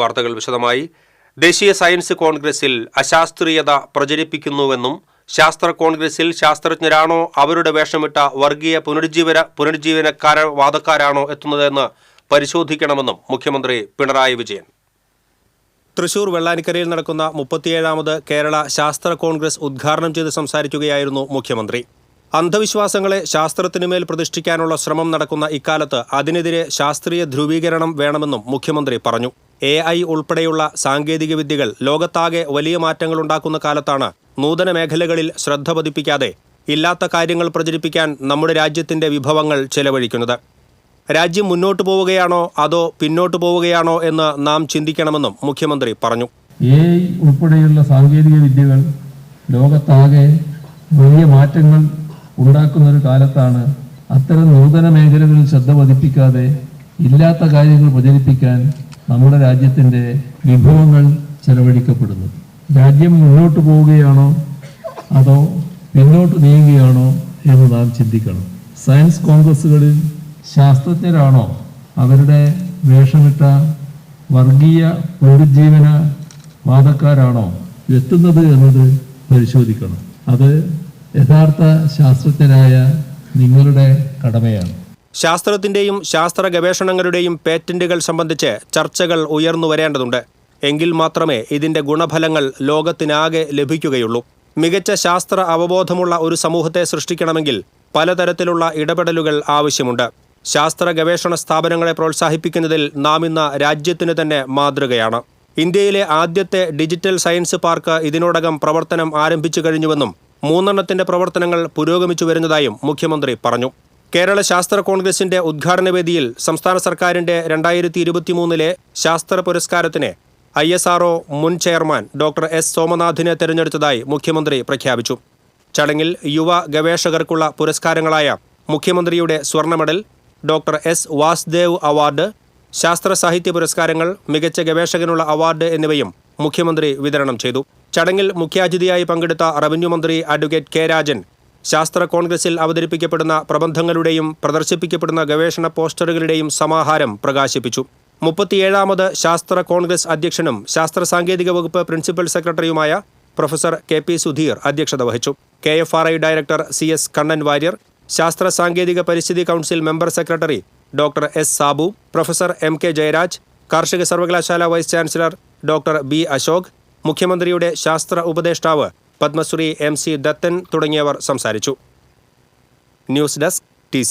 വാർത്തകൾ വിശദമായി. ദേശീയ സയൻസ് കോൺഗ്രസിൽ അശാസ്ത്രീയത പ്രചരിപ്പിക്കുന്നുവെന്നും ശാസ്ത്ര കോൺഗ്രസിൽ ശാസ്ത്രജ്ഞരാണോ അവരുടെ വേഷമിട്ട വർഗീയ പുനരുജ്ജീവന പുനരുജ്ജീവനക്കാര വാദക്കാരാണോ എത്തുന്നതെന്ന് പരിശോധിക്കണമെന്നും മുഖ്യമന്ത്രി പിണറായി വിജയൻ. തൃശൂർ വെള്ളാനിക്കരയിൽ നടക്കുന്ന മുപ്പത്തിയേഴാമത് കേരള ശാസ്ത്ര കോൺഗ്രസ് ഉദ്ഘാടനം ചെയ്ത് സംസാരിക്കുകയായിരുന്നു മുഖ്യമന്ത്രി. അന്ധവിശ്വാസങ്ങളെ ശാസ്ത്രത്തിനുമേൽ പ്രതിഷ്ഠിക്കാനുള്ള ശ്രമം നടക്കുന്ന ഇക്കാലത്ത് അതിനെതിരെ ശാസ്ത്രീയ ധ്രുവീകരണം വേണമെന്നും മുഖ്യമന്ത്രി പറഞ്ഞു. എ ഐ ഉൾപ്പെടെയുള്ള സാങ്കേതിക വിദ്യകൾ ലോകത്താകെ വലിയ മാറ്റങ്ങൾ ഉണ്ടാക്കുന്ന കാലത്താണ് നൂതന മേഖലകളിൽ ശ്രദ്ധ പതിപ്പിക്കാതെ ഇല്ലാത്ത കാര്യങ്ങൾ പ്രചരിപ്പിക്കാൻ നമ്മുടെ രാജ്യത്തിന്റെ വിഭവങ്ങൾ ചെലവഴിക്കുന്നത്. രാജ്യം മുന്നോട്ടു പോവുകയാണോ അതോ പിന്നോട്ടു പോവുകയാണോ എന്ന് നാം ചിന്തിക്കണമെന്നും മുഖ്യമന്ത്രി പറഞ്ഞു. എ ഉൾപ്പെടെയുള്ള സാങ്കേതിക വിദ്യകൾ ലോകത്താകെ വലിയ മാറ്റങ്ങൾ ഉണ്ടാക്കുന്ന ഒരു കാലത്താണ് അത്തരം നൂതന മേഖലകളിൽ ശ്രദ്ധ പതിപ്പിക്കാതെ ഇല്ലാത്ത കാര്യങ്ങൾ പ്രചരിപ്പിക്കാൻ നമ്മുടെ രാജ്യത്തിന്റെ വിഭവങ്ങൾ ചെലവഴിക്കപ്പെടുന്നു. രാജ്യം മുന്നോട്ട് പോവുകയാണോ അതോ പിന്നോട്ട് നീങ്ങുകയാണോ എന്ന് നാം ചിന്തിക്കണം. സയൻസ് കോൺഗ്രസ്സുകളിൽ ശാസ്ത്രജ്ഞരാണോ അവരുടെ വേഷമിട്ട വർഗീയ പുനരുജ്ജീവന വാദക്കാരാണോ എത്തുന്നത് എന്നത് പരിശോധിക്കണം. അത് യഥാർത്ഥ ശാസ്ത്രജ്ഞരായ നിങ്ങളുടെ കടമയാണ്. ശാസ്ത്രത്തിന്റെയും ശാസ്ത്ര ഗവേഷണങ്ങളുടെയും പേറ്റന്റുകൾ സംബന്ധിച്ച് ചർച്ചകൾ ഉയർന്നു വരേണ്ടതുണ്ട്. എങ്കിൽ മാത്രമേ ഇതിന്റെ ഗുണഫലങ്ങൾ ലോകത്തിനാകെ ലഭിക്കുകയുള്ളൂ. മികച്ച ശാസ്ത്ര അവബോധമുള്ള ഒരു സമൂഹത്തെ സൃഷ്ടിക്കണമെങ്കിൽ പലതരത്തിലുള്ള ഇടപെടലുകൾ ആവശ്യമുണ്ട്. ശാസ്ത്ര ഗവേഷണ സ്ഥാപനങ്ങളെ പ്രോത്സാഹിപ്പിക്കുന്നതിൽ നാം ഇന്ന് രാജ്യത്തിന് തന്നെ മാതൃകയാണ്. ഇന്ത്യയിലെ ആദ്യത്തെ ഡിജിറ്റൽ സയൻസ് പാർക്ക് ഇതിനോടകം പ്രവർത്തനം ആരംഭിച്ചു കഴിഞ്ഞുവെന്നും മൂന്നെണ്ണത്തിന്റെ പ്രവർത്തനങ്ങൾ പുരോഗമിച്ചു വരുന്നതായും മുഖ്യമന്ത്രി പറഞ്ഞു. കേരള ശാസ്ത്ര കോൺഗ്രസിന്റെ ഉദ്ഘാടന വേദിയിൽ സംസ്ഥാന സർക്കാരിന്റെ രണ്ടായിരത്തി ഇരുപത്തിമൂന്നിലെ ശാസ്ത്ര പുരസ്കാരത്തിന് ഐ എസ് ആർഒ മുൻ ചെയർമാൻ ഡോക്ടർ എസ് സോമനാഥിനെ തെരഞ്ഞെടുത്തതായി മുഖ്യമന്ത്രി പ്രഖ്യാപിച്ചു. ചടങ്ങിൽ യുവ ഗവേഷകർക്കുള്ള പുരസ്കാരങ്ങളായ മുഖ്യമന്ത്രിയുടെ സ്വർണ medal doctor S Vasdev award ശാസ്ത്ര സാഹിത്യ പുരസ്കാരങ്ങൾ മികച്ച ഗവേഷകനുള്ള അവാർഡ് എന്നിവയും മുഖ്യമന്ത്രി വിതരണം ചെയ്തു. ചടങ്ങിൽ മുഖ്യാതിഥിയായി പങ്കെടുത്ത റവന്യൂ മന്ത്രി അഡ്വക്കേറ്റ് കെ രാജൻ ശാസ്ത്ര കോൺഗ്രസിൽ അവതരിപ്പിക്കപ്പെടുന്ന പ്രബന്ധങ്ങളുടെയും പ്രദർശിപ്പിക്കപ്പെടുന്ന ഗവേഷണ പോസ്റ്ററുകളുടെയും സമാഹാരം പ്രകാശിപ്പിച്ചു. മുപ്പത്തിയേഴാമത് ശാസ്ത്ര കോൺഗ്രസ് അധ്യക്ഷനും ശാസ്ത്ര സാങ്കേതിക വകുപ്പ് പ്രിൻസിപ്പൽ സെക്രട്ടറിയുമായ പ്രൊഫസർ കെ പി സുധീർ അധ്യക്ഷത വഹിച്ചു. K F R I director C S Kannan Warrier ശാസ്ത്ര സാങ്കേതിക പരിസ്ഥിതി council member secretary doctor S Sabu professor M K Jayaraj കാർഷിക സർവകലാശാല vice chancellor doctor B Ashok മുഖ്യമന്ത്രിയുടെ ശാസ്ത്ര ഉപദേഷ്ടാവ് പത്മശ്രീ എം സി ദത്തൻ തുടങ്ങിയവർ സംസാരിച്ചു. News desk T